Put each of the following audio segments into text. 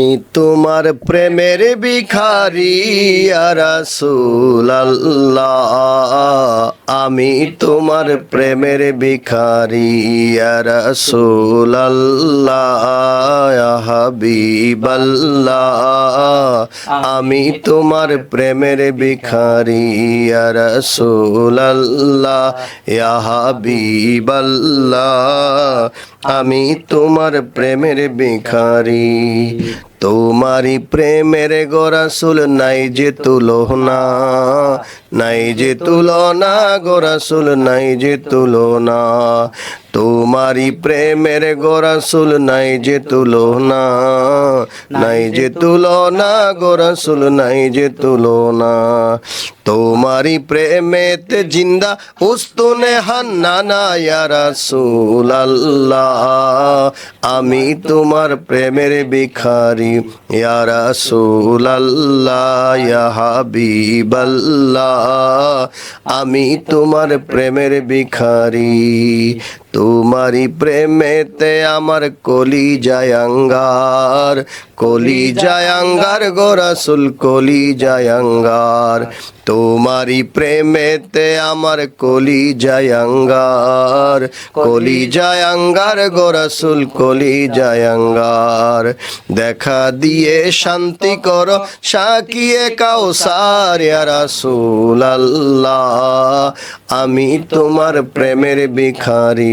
আমি তোমার প্রেমের ভিখারি রাসূলুল্লাহ। আমি তোমার প্রেমের ভিখারি ইয়া হাবিবাল্লাহ। আমি তোমার প্রেমের ভিখারি ইয়া হাবিবাল্লাহ। আমি তোমার প্রেমের ভিখারি তোমারি প্রেমের গোরাসুল নাই যে তুলনা নাই যে তুলনা গোরাসুল নাই যে তুলনা তোমারি প্রেমের গোরাসুল নাই যে তুলো না, নাই যে তুলো না গোরাসুল নাই যে তুলনা তোমারি প্রেমেতে জিন্দা উস্তুনে হান্নানা ইয়া রাসূলুল্লাহ আমি তোমার প্রেমের ভিখারি, ইয়া রাসূলুল্লাহ ইয়া আমি তোমার প্রেমের ভিখারি তোমারি প্রেমেতে আমার কলি জায়াঙ্গার কলি জায়াঙ্গার গোরাসুল কলি জায়াঙ্গার তোমারি প্রেমেতে আমার কলি জায়াঙ্গার কলি জায়াঙ্গার গোরাসুল কলি জায়াঙ্গার দেখা দিয়ে শান্তি করো, সাকিয়ে কাউসার, ইয়া রাসূলুল্লাহ। আমি তোমার প্রেমের ভিখারি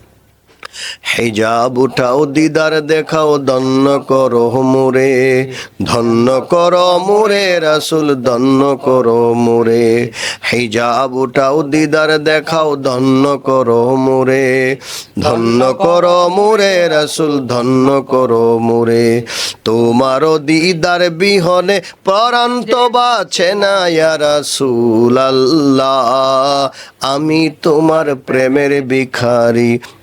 হিজাব উঠাও দিদার, দেখাও ধন্য করো মুরে ধন্য করো মুরে রাসুল ধন্য করো মুরে হিজাব উঠাও দিদার, দেখাও ধন্য করো মুরে ধন্য করো মুরে রাসুল ধন্য করো মুরে তোমারও দিদার বিহনে পরান্ত বাছে না রাসুল আল্লাহ আমি তোমার প্রেমের ভিখারি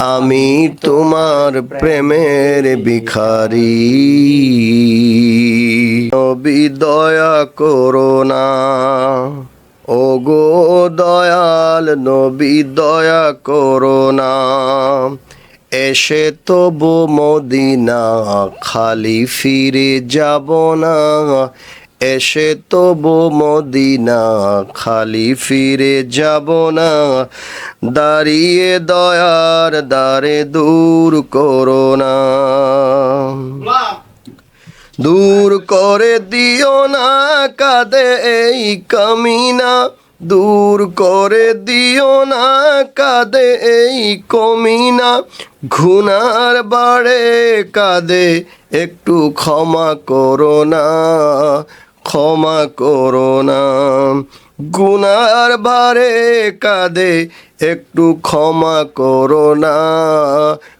আমি তোমার প্রেমের ভিখারি। নবী দয়া করো না। ও গো দয়াল, নবী দয়া করো না। এসে তবু মদিনা খালি ফিরে যাব না। এসে তবু মদিনা খালি ফিরে যাব না। দাঁড়িয়ে দয়ার দ্বারে দূর করো না। দূর করে দিও না কাদে এই কামিনা। দূর করে দিও না কাদে এই কমিনা। ঘুনার বাড়ে কাদে, একটু ক্ষমা করো না। ক্ষমা করো না। গুনার ভারে কাদে, একটু ক্ষমা করো না।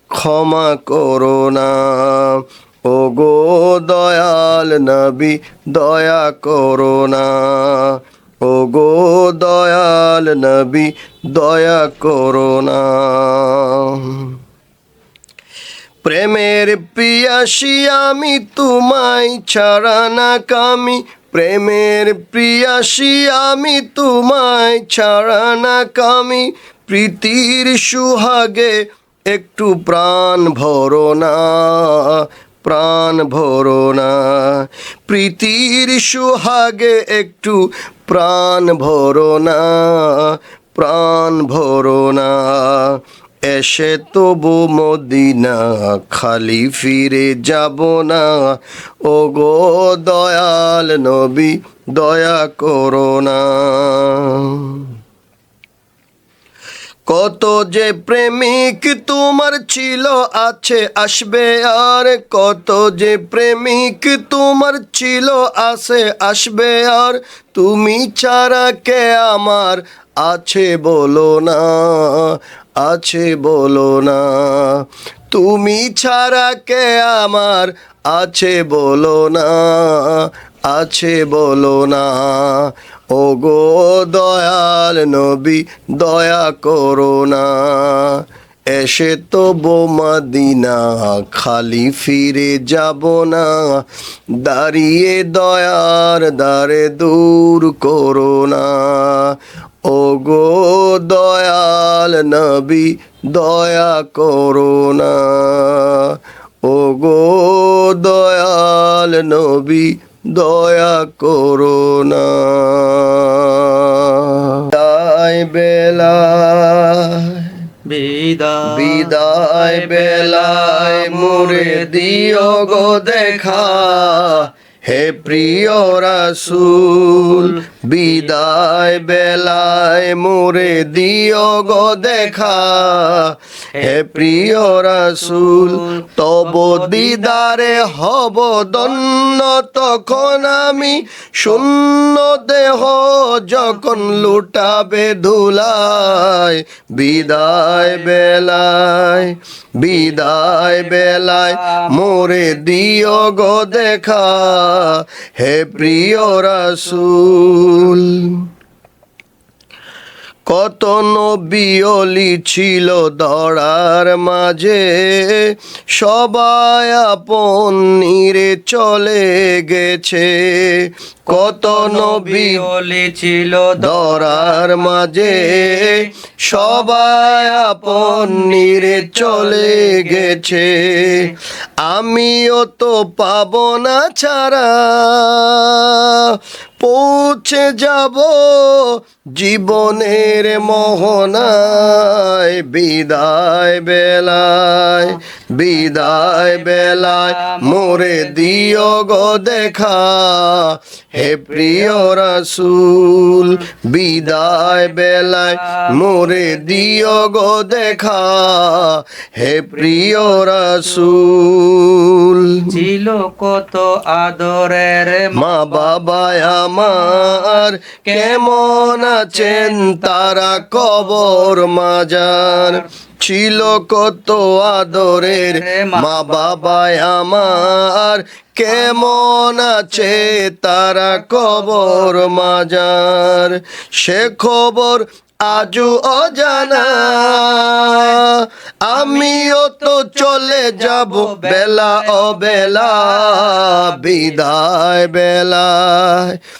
ক্ষমা করো না। ও গো দয়াল নবী, দয়া করো না। ও গো দয়াল নবী, দয়া করো না। প্রেমের পিয়াসী আমি, তোমায় ছাড়া না কামি। প্রেমের প্রিয়াসী আমি তোমায় ছাড়া না কামি। প্রীতির সুহাগে একটু প্রাণ ভরো না, প্রাণ ভরো না। প্রীতির সুহাগে একটু প্রাণ ভরো না, প্রাণ ভরো না। এসে তবু মদিনা খালি ফিরে যাব না। ও গো দয়াল নবী, দয়া করো না। কত যে প্রেমিক তোমার ছিল, আছে, আসবে আর কত যে প্রেমিক তোমার ছিল, আছে, আসবে আর তুমি ছাড়া কে আমার আছে বলো না। আছে বলো না। তুমি ছাড়া কে আমার আছে বলো না, আছে বলো না। ও গো দয়াল নবী, দয়া করো না। এসে তো বোমাদিনা খালি ফিরে যাব না। দাঁড়িয়ে দয়ার দ্বারে দূর করো না। ও গো দয়াল নবী, দয়া করো না। ও গো দয়াল নবী, দয়া করো না। বেলা। বিদায় বিদায় বেলায় মোরে দিও গো দেখা। হে প্রিয় রাসূল বিদায় বেলায় মোরে দিও গো দেখা। হে প্রিয় রাসূল, তব দিদারে হব দন্ন তখন আমি শূন্য দেহ যখন লুটাবে ধুলায়। বিদায় বেলায় বিদায় বেলায় মোরে দিও গো দেখা। হে প্রিয় রাসূল কত নবিয়লি ছিল দড়ার মাঝে, সবাই আপন নিরে চলে গেছে। কত নবী বিওলি ছিল দরার মাঝে, সবাই আপন নিরে চলে গেছে। আমিও তো পাব না ছাড়া পৌঁছে যাব জীবনের মোহনায়। বিদায় বেলায় বিদায় বেলায় মোরে দিও গো দেখা। হে প্রিয় রাসূল বিদায় বেলায় মোরে দিও গো দেখা। হে প্রিয় রাসূল ছিল কত আদরের মা বাবা আমার কেমন আছেন তারা কবর মাজার? ছিল কত আদরের মা বাবায় আমার। কেমন আছে তারা কবর মাজার? সে খবর আজও অজানা। আমিও তো চলে যাব বেলা অবেলা বেলা বিদায় বেলায়।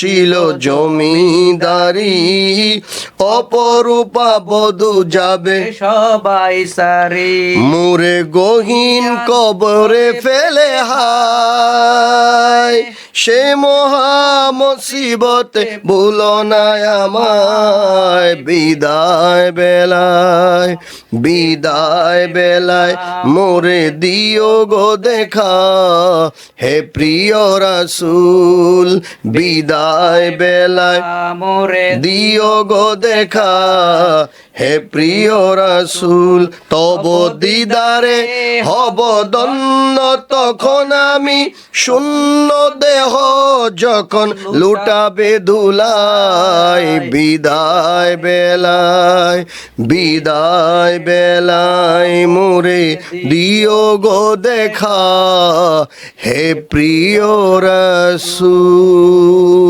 ছিল জমিদারি অপরূপা বধু যাবে সবাই সারি। মোরে গহীন কবরে ফেলে হায়। সে মহা মুসিবতে ভুলো না আমায়। বিদায় বেলায় বিদায় বেলায়। মোরে দিও গো দেখা। হে প্রিয় রাসূল বিদায় বেলায় মোরে দিও গো দেখা। হে প্রিয় রাসূল তব দিদারে হব দন্ন তখন আমি শূন্য দেহ যখন লুটাবে ধুলাই। বিদায় বেলায় বিদায় বেলায় মোরে দিও গো দেখা। হে প্রিয় রাসূল।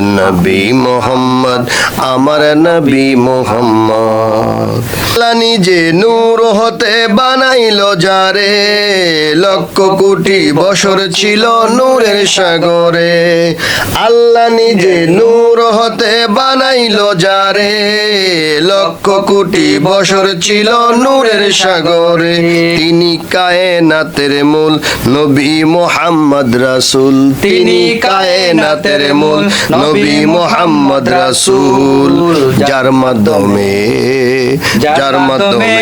নবী মোহাম্মদ, আমার নবী মোহাম্মদ। নিজে নূর হতে বানাইল যারে, লক্ষ কোটি বছর ছিল নূরের সাগরে। আল্লাহ নিজে নূর হতে বানাইল যারে, লক্ষ কোটি বছর ছিল নূরের সাগরে। তিনি কায়নাতের মূল নবী মোহাম্মদ রাসূল। তিনি কায়নাতের মূল নবী মোহাম্মদ রাসূল যার মাধ্যমে যার মাধ্যমে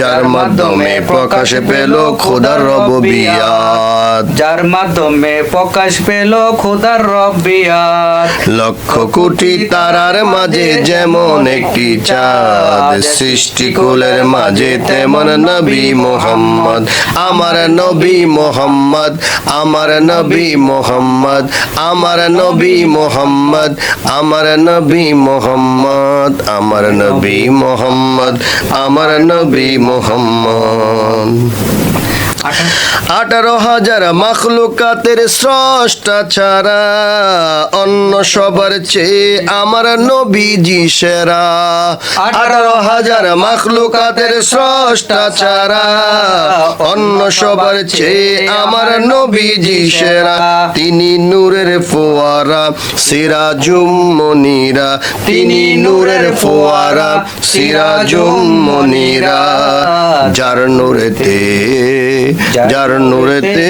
যার মাধ্যমে প্রকাশে পেল খোদার রবিয়াত যার মাধ্যমে প্রকাশ পেল খোদার রব্বিয়াত। লক্ষ কোটি তারার মাঝে যেমন একটি চাঁদ সৃষ্টিকুলের মাঝে তেমন নবী মোহাম্মদ। আমার নবী মোহাম্মদ আমার নবী মোহাম্মদ আমার নবী মোহাম্মদ আমার নবী মোহাম্মদ আমার নবী মোহাম্মদ আমার নবী মোহাম্মদ। আঠারো হাজার মখলুকাতের স্রষ্টা ছাড়া অন্য সবার চেয়ে আমার নবীজি সেরা। আঠারো হাজার মখলুকাতের স্রষ্টা ছাড়া অন্য সবার চেয়ে আমার নবীজি সেরা। তিনি নূরের ফোয়ারা সিরাজুম মনিরা তিনি নূরের ফোয়ারা সিরাজুম মনিরা যার নূরেতে যার নূরেতে,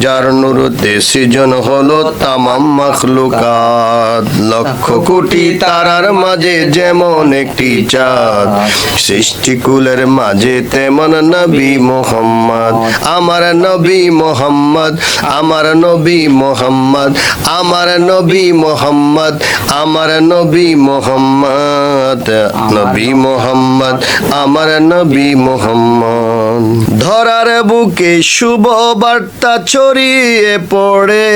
যার নূরতে সৃজন হলো তামাম মখলুকাত। লক্ষ কোটি তারার মাঝে যেমন একটি চাঁদ সৃষ্টিকুলের মাঝে তেমন নবী মোহাম্মদ। আমার নবী মোহাম্মদ, আমার নবী মোহাম্মদ, আমার নবী মোহাম্মদ, আমার নবী মোহাম্মদ। নবী মোহাম্মদ, আমার নবী মোহাম্মদ। ধরার বুকে শুভ বার্তা ছড়িয়ে পড়ে।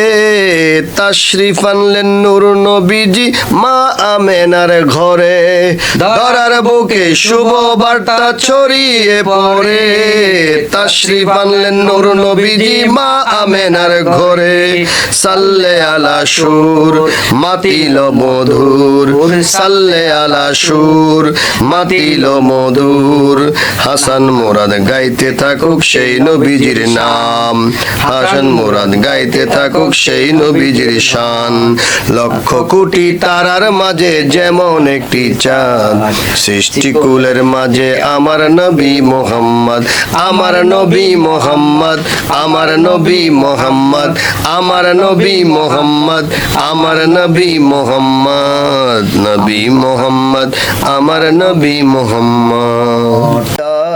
তাশরিফ আনলেন নূর নবীজি, মা আমেনার ঘরে। ধরার বুকে শুভ বার্তা ছড়িয়ে পড়ে। তাশরিফ আনলেন নূর নবীজি, মা আমেনার ঘরে। সাল্লে আলা সুর, মাতিল মধুর। সাল্লে আলা সুর, মাতিল মধুর। হাসান মুরাদ গাইতে থাকুক সেই নবীজির নাম। হাসান মুরাদ গাইতে থাকুক সেই নবীজির শান। লক্ষ কোটি তারার মাঝে যেমন একটি চাঁদ সৃষ্টিকুলের মাঝে আমার নবী মোহাম্মদ, আমার নবী মোহাম্মদ, আমার নবী মোহাম্মদ, আমার নবী মোহাম্মদ, আমার নবী মোহাম্মদ নবী মোহাম্মদ, আমার নবী মোহাম্মদ।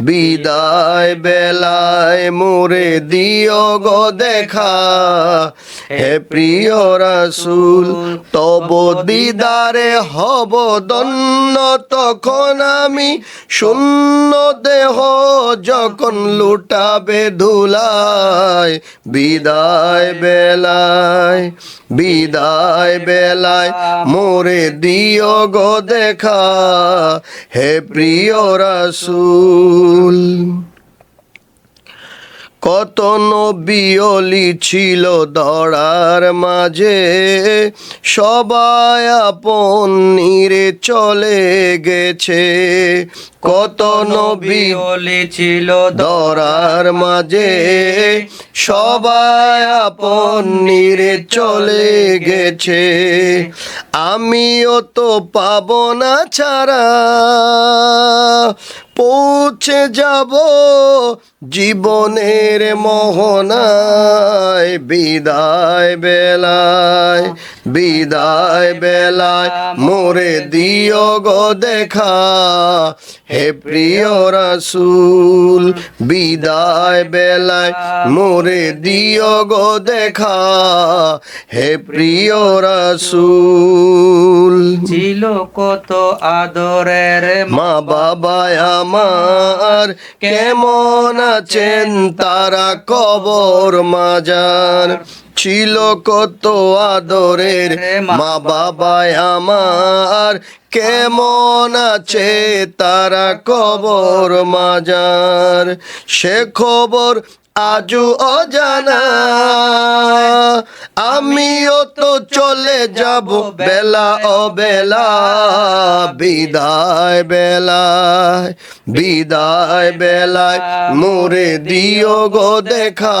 বিদায় বেলায় মোরে দিও গো দেখা। হে প্রিয় রাসূল, তব দিদারে হব দন্ন তখন আমি শূন্য দেহ যখন লুটাবে ধুলায়। বিদায় বেলায় বিদায় বেলায় মোরে দিও গো দেখা। হে প্রিয় রাসূল কত নবিয়লি ছিল দড়ার মাঝে, সবাই আপন নিরে চলে গেছে। কত নবী নবী ছিল দরার মাঝে, সবাই আপন নিরে চলে গেছে। আমিও তো পাবো না ছাড়া পৌঁছে যাব জীবনের মোহনায় বিদায় বেলায়। বিদায় বেলায় মোরে দিও গো দেখা। হে প্রিয় রাসূল বিদায় বেলায় মোরে দিও গো দেখা। হে প্রিয় রাসূল ছিল কত আদরের মা বাবা আমার কেমন আছেন তারা কবর মাজার। ছিল কত আদরের মা বাবা। আমার। কেমন আছে তারা কবর মাজার? সে খবর আজু অজানা। আমিও তো চলে যাব বেলা ও বেলা বিদায় বেলায় বিদায় বেলায় মোরে দিও গো দেখা।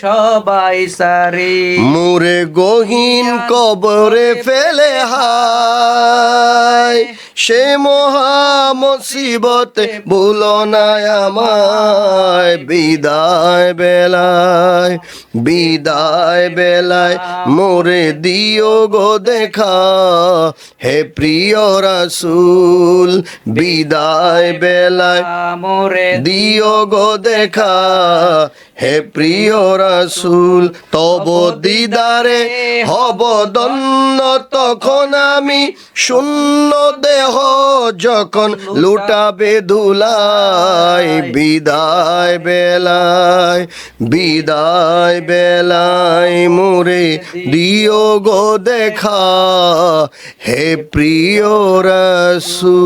সবাই সারি। মোরে গহীন কবরে ফেলে হায়। সে মহা মুসিবতে ভুলো না আমায়। বিদায় বেলায় বিদায় বেলায় মোরে দিও গো দেখা। হে প্রিয় রাসূল বিদায় বেলায় মোরে দিও গো দেখা। হে প্রিয় রাসূল, তব দিদারে হব দন্ন তখন আমি শূন্য দেহ যখন লুটাবে ধুলাই, বিদায় বেলায় বিদায় বেলায় মোরে দিও গো দেখা, হে প্রিয় রাসূল।